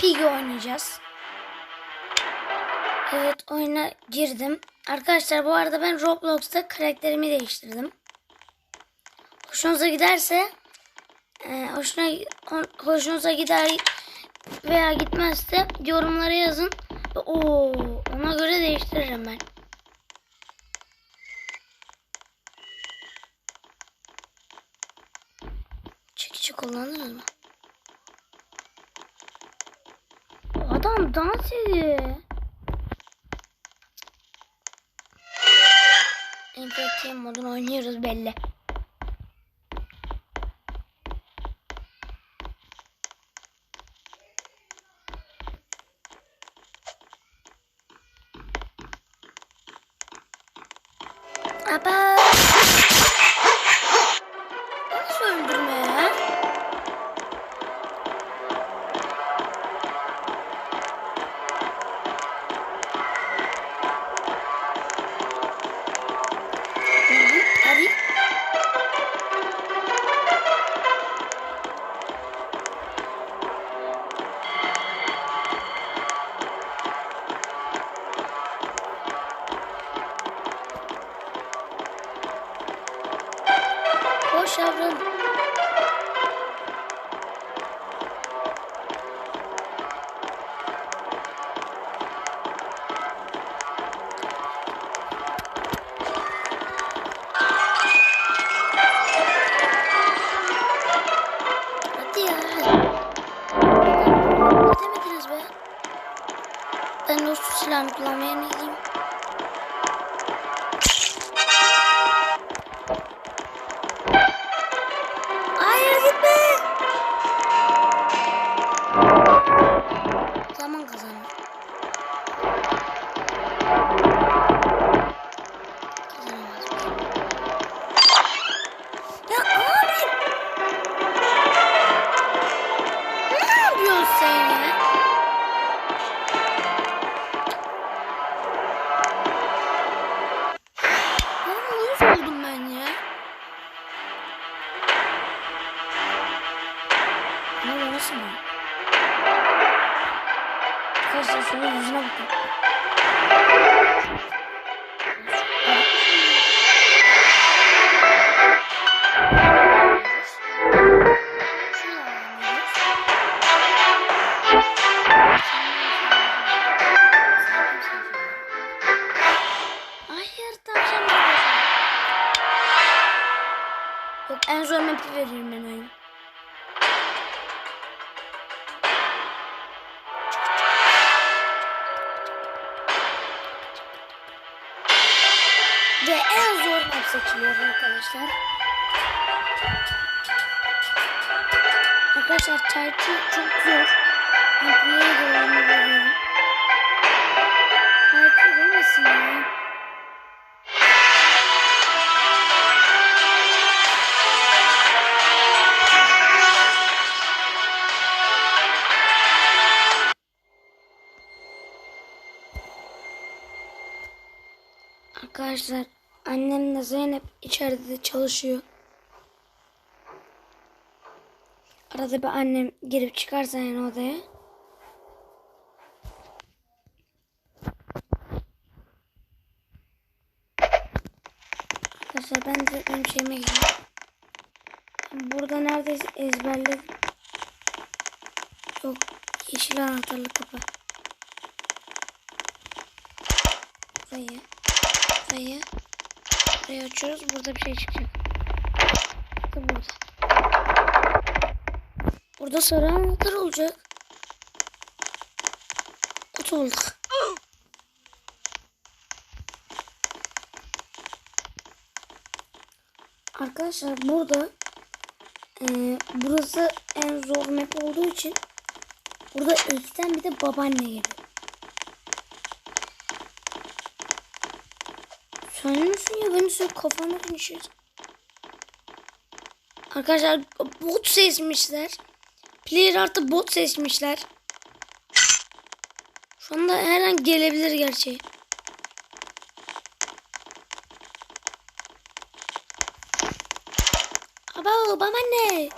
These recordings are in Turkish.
Piggy oynayacağız. Evet oyuna girdim. Arkadaşlar bu arada ben Roblox'ta karakterimi değiştirdim. Hoşunuza giderse e, hoşuna ho- hoşunuza gider veya gitmezse yorumlara yazın. Oo, ona göre değiştiririm ben. Çekici kullanırız mı? Adam dans ediyor. Enfekte modunu oynuyoruz belli. Aba. Nasıl öldürme Koş en zor map'i veririm ben oyunu. Ve en zor map seçiliyor arkadaşlar. Arkadaşlar Titan'ı çok zor. Ben play'e de oyunu veriyorum. Arkadaşlar annemle Zeynep içeride çalışıyor. Arada bir annem girip çıkarsa yani odaya. Arkadaşlar ben de benim şeyime gidiyorum. Burada neredeyse ezberledim. Yok yeşil anahtarlı kapı. Burayı. Burayı. Burayı açıyoruz. Burada bir şey çıkacak. İşte burada. Burada sarı anahtar olacak. Kutu olduk. Arkadaşlar burada eee, burası en zor map olduğu için burada ilkten bir de babaanne geliyor. Sen misin ya beni söyle kafana konuşuyor. Arkadaşlar bot seçmişler. Player artı bot seçmişler. Şu anda her an gelebilir gerçeği. Aba babaanne.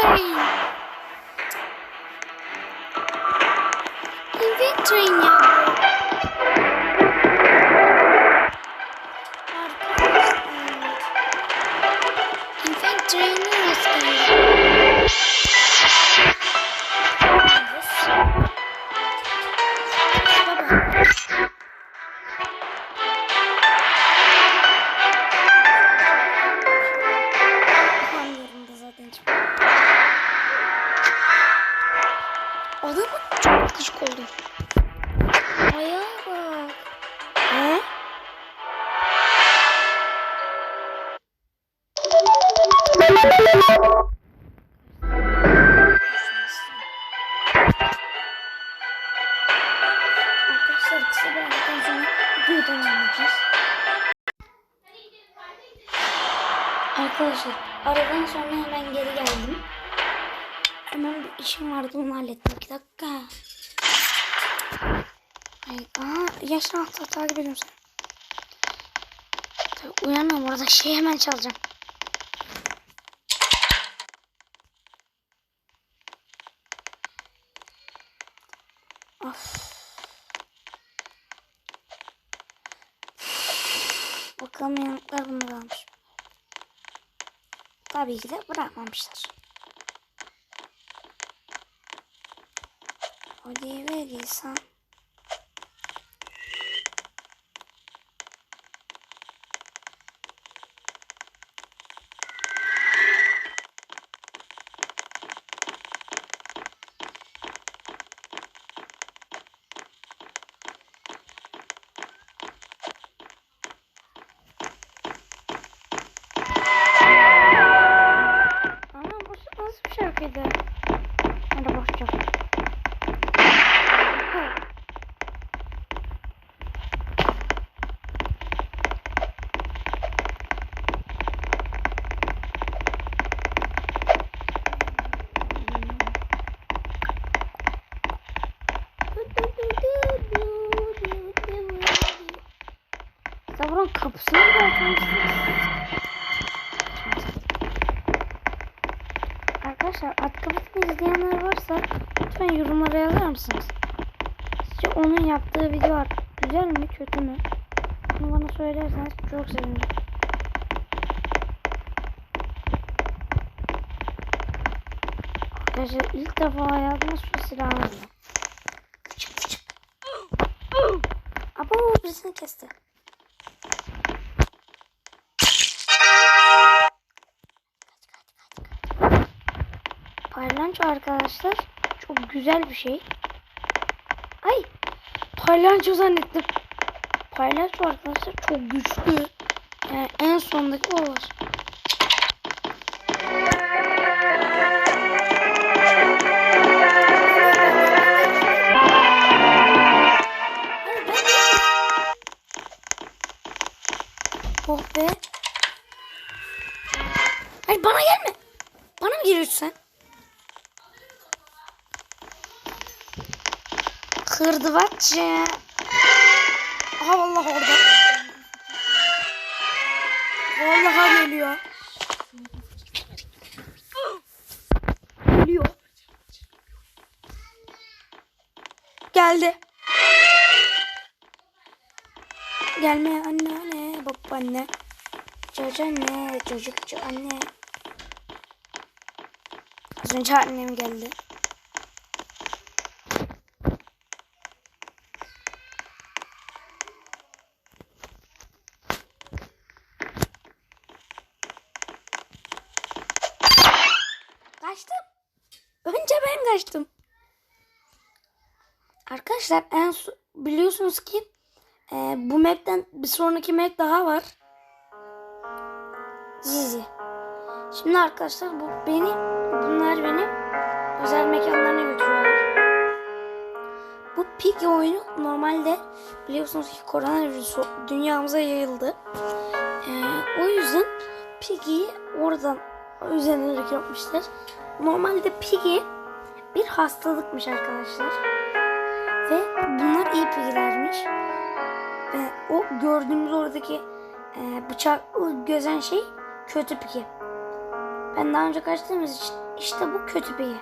Aferin. Arkadaşlar aradan sonra hemen geri geldim. Hemen bir işim vardı onu hallettim. Bir dakika. Ay, aa, yaşlı hafta takip ediyorum seni. Tabii uyanmam orada şey hemen çalacağım. Of. Bakalım yanıklar bunu almış. Tabii ki de bırakmamışlar. Hadi verirsen. Sabırın kapısını da açmışsınız. Arkadaşlar at kafasını izleyenler varsa lütfen yorumlara yazar mısınız? Sizce onun yaptığı video güzel mi kötü mü? Bunu bana söylerseniz çok sevinirim. Arkadaşlar ilk defa hayatımda şu silahı aldım. Abo birisini kesti. Parlanço arkadaşlar çok güzel bir şey. Ay parlanço zannettim. Parlanço arkadaşlar çok güçlü. Yani en sondaki o var. Kırdıvatçı. Aha vallahi orada. Vallahi geliyor. Geliyor. Geldi. Gelme anne anne babaanne. Çocuğu anne çocukçu anne. Az önce annem geldi. Kaçtım. Önce ben kaçtım. Arkadaşlar en biliyorsunuz ki e, bu map'ten bir sonraki map daha var. Zizi. Şimdi arkadaşlar bu beni bunlar beni özel mekanlarına götürüyorlar. Bu Piggy oyunu normalde biliyorsunuz ki koronavirüs dünyamıza yayıldı. E, o yüzden Piggy'yi oradan özenerek yapmışlar. Normalde Piggy bir hastalıkmış arkadaşlar. Ve bunlar iyi Piggy'lermiş. Ee, o gördüğümüz oradaki e, bıçak o gözen şey kötü Piggy. Ben daha önce kaçtığımız için İşte bu kötü yer.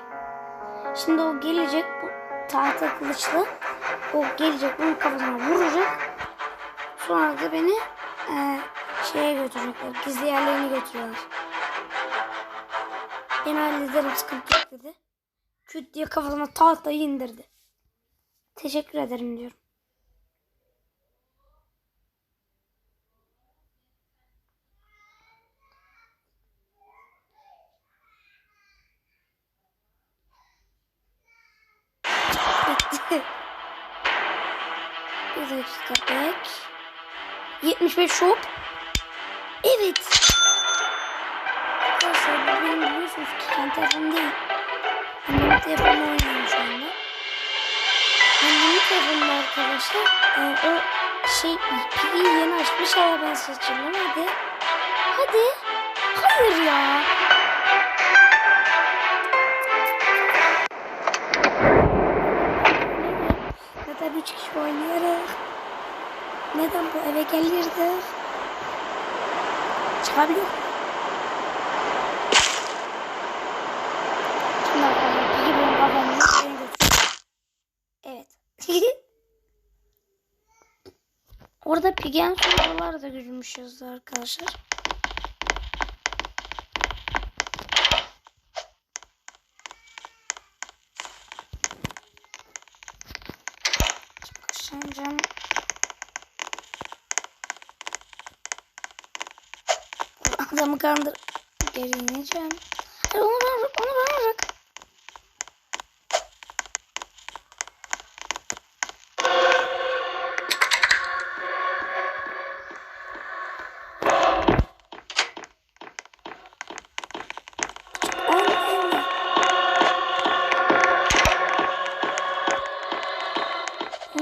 Şimdi o gelecek bu tahta kılıçlı. O gelecek bunun kafasına vuracak. Sonra da beni eee, şeye götürecekler. Gizli yerlerine götürüyorlar. Ben hallederim sıkıntı yok dedi. Küt diye kafasına tahtayı indirdi. Teşekkür ederim diyorum. Bir dakika bek. 75 şop. Evet. Benim biliyorsunuz ki kendi telefonum değil. Annemin telefonunu oynuyorum şu anda. Annemin telefonunda arkadaşlar e, o şey pili yeni açmış ama ben seçeceğim hadi. Hadi. Hayır ya. Neden üç kişi oynuyoruz? Neden bu eve gelirdi? Çıkabiliyor mu? Şimdi arkadaşlar peki benim kafamı nereye götürüyor? Evet. Orada pigen sorular da görmüşüz arkadaşlar. Koşacağım. Adamı kandır. Geri ineceğim. Onu bırak, onu bana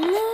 O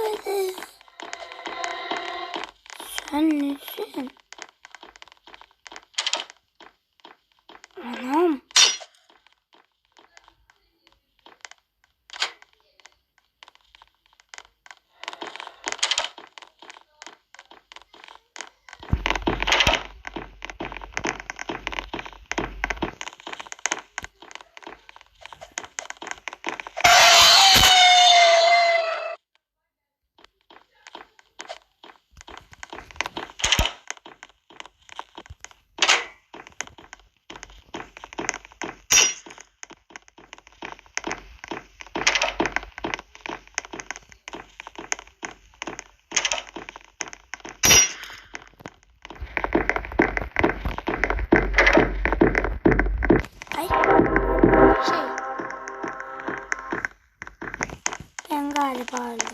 galiba öldüm.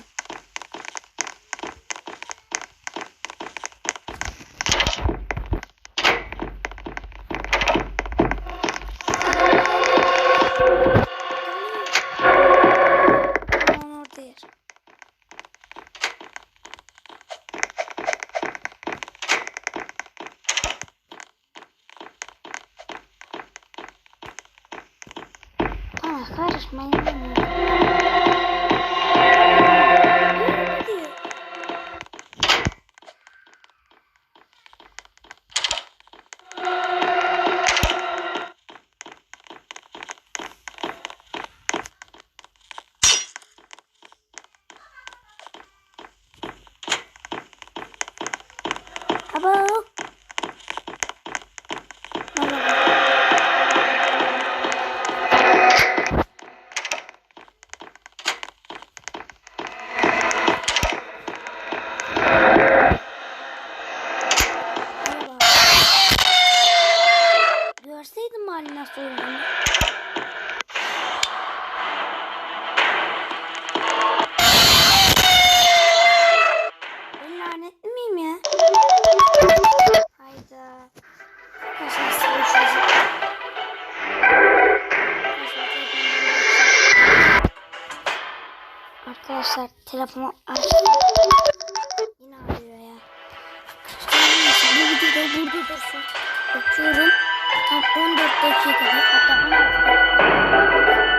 Aman orada yer. Aa karışmayın. Görüşürüz. Arkadaşlar telefonu açtım. Yine arıyor ya. Bu videoda burada dursun. Bakıyorum. Tam 14 dakikada hatta 16 dakikada